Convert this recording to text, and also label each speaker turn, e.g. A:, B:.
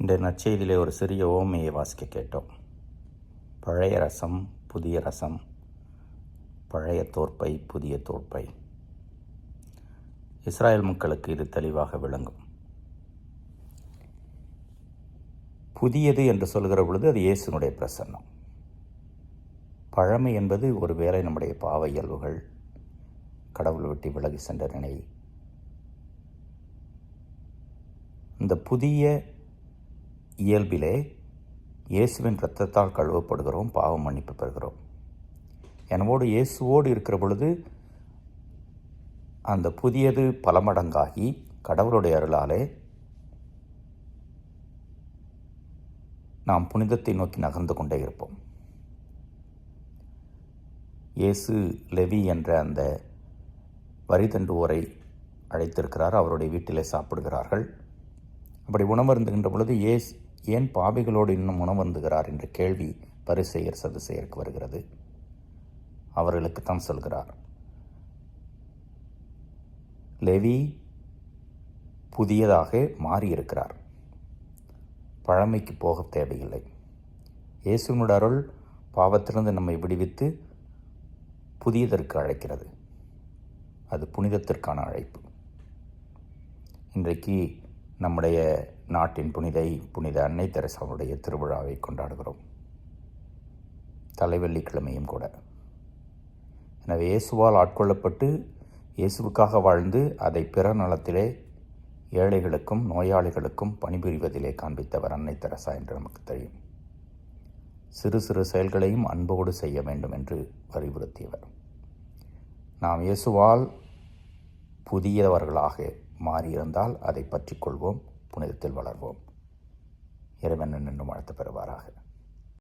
A: இந்த நற்செய்தியிலே ஒரு சிறிய ஓமையை வாசிக்க கேட்டோம். பழைய ரசம் புதிய ரசம். பழைய தோற்பை புதிய தோற்பை. இஸ்ராயல் மக்களுக்கு இது தெளிவாக விளங்கும். புதியது என்று சொல்கிற பொழுது அது இயேசுனுடைய பிரசன்னம். பழமை என்பது ஒரு வேளை நம்முடைய பாவ இயல்புகள் கடவுள் விட்டு விலகி சென்ற நினை இந்த புதிய இயல்பிலே இயேசுவின் இரத்தத்தால் கழுவப்படுகிறோம் பாவம் மன்னிப்பு பெறுகிறோம். எனவோடு இயேசுவோடு இருக்கிற பொழுது அந்த புதியது பல மடங்காகி கடவுளுடைய அருளாலே நாம் புனிதத்தை நோக்கி நகர்ந்து கொண்டே இருப்போம். இயேசு லெவி என்ற அந்த வரிதண்டுவோரை அழைத்திருக்கிறார். அவருடைய வீட்டிலே சாப்பிடுகிறார்கள். அப்படி உணவருந்துகின்ற பொழுது இயேசு ஏன் பாபிகளோடு இன்னும் உணவருந்துகிறார் என்ற கேள்வி பரிசெயர் சதுசெயருக்கு வருகிறது. அவர்களுக்குத்தான் சொல்கிறார். லெவி புதியதாக மாறியிருக்கிறார். பழமைக்கு போக தேவையில்லை. இயேசுனுடைய அருள் பாவத்திலிருந்து நம்மை விடுவித்து புதியதற்கு அழைக்கிறது. அது புனிதத்திற்கான அழைப்பு. இன்றைக்கு நம்முடைய நாட்டின் புனிதை புனித அன்னை தெரசாவுடைய திருவிழாவை கொண்டாடுகிறோம். தலைவெள்ளிக்கிழமையும் கூட. எனவே இயேசுவால் ஆட்கொள்ளப்பட்டு இயேசுவுக்காக வாழ்ந்து அதை பிற நலத்திலே ஏழைகளுக்கும் நோயாளிகளுக்கும் பணிபுரிவதிலே காண்பித்தவர் அன்னை தெரசா என்று நமக்கு தெரியும். சிறு சிறு செயல்களையும் அன்போடு செய்ய வேண்டும் என்று வலியுறுத்தியவர். நாம் இயேசுவால் புதியவர்களாக மாறியிருந்தால் அதை பற்றி கொள்வோம். புனிதத்தில் வளர்வோம். இறைவன் என்னும் வாழ்த்து பெறுவாராக.